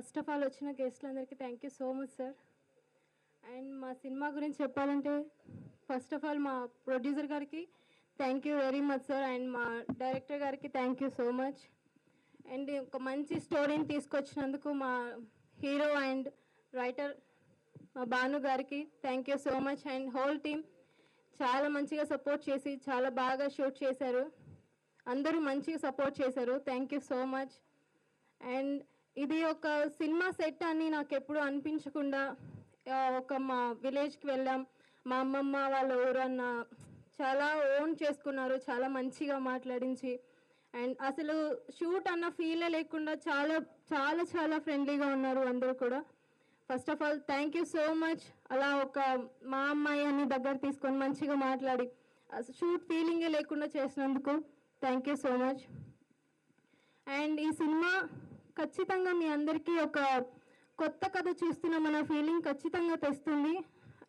First of all వచ్చిన గెస్ట్లందరికీ thank you so much sir. And మా cinema గురించి చెప్పాలంటే ఫస్ట్ ఆఫ్ ఆల్ మా ప్రొడ్యూసర్ గారికి thank you very much sir. And మా డైరెక్టర్ గారికి thank you so much. And ఒక మంచి స్టోరీని తీసుకొచ్చినందుకు మా హీరో అండ్ రైటర్ మా భాను గారికి thank you so much. And whole team చాలా మంచిగా సపోర్ట్ చేసి చాలా బాగా షూట్ చేశారు. అందరూ మంచిగా సపోర్ట్ చేశారు. Thank you so much. And ఇది ఒక సినిమా సెట్ అని నాకు ఎప్పుడు అనిపించకుండా ఒక మా విలేజ్కి వెళ్ళాం. మా అమ్మమ్మ వాళ్ళ ఊరన్న చాలా ఓన్ చేసుకున్నారు చాలా మంచిగా మాట్లాడించి. అండ్ అసలు షూట్ అన్న ఫీలే లేకుండా చాలా చాలా చాలా ఫ్రెండ్లీగా ఉన్నారు అందరూ కూడా. First of all thank you so much అలా ఒక మా అమ్మాయి అని దగ్గర తీసుకొని మంచిగా మాట్లాడి షూట్ ఫీలింగే లేకుండా చేసినందుకు thank you so much and ఈ సినిమా ఖచ్చితంగా మీ అందరికీ ఒక కొత్త కథ చూస్తున్న మన ఫీలింగ్ ఖచ్చితంగా తెస్తుంది.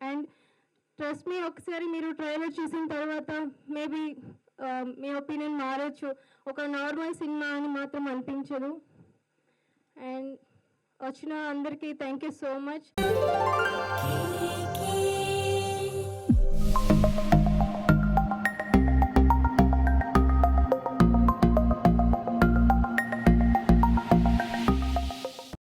అండ్ ట్రస్ట్ మీ ఒకసారి మీరు ట్రైలర్ చూసిన తర్వాత మేబీ మీ ఒపీనియన్ మారచ్చు. ఒక నార్మల్ సినిమా అని మాత్రం అనిపించదు. అండ్ వచ్చిన అందరికీ థ్యాంక్ యూ సో మచ్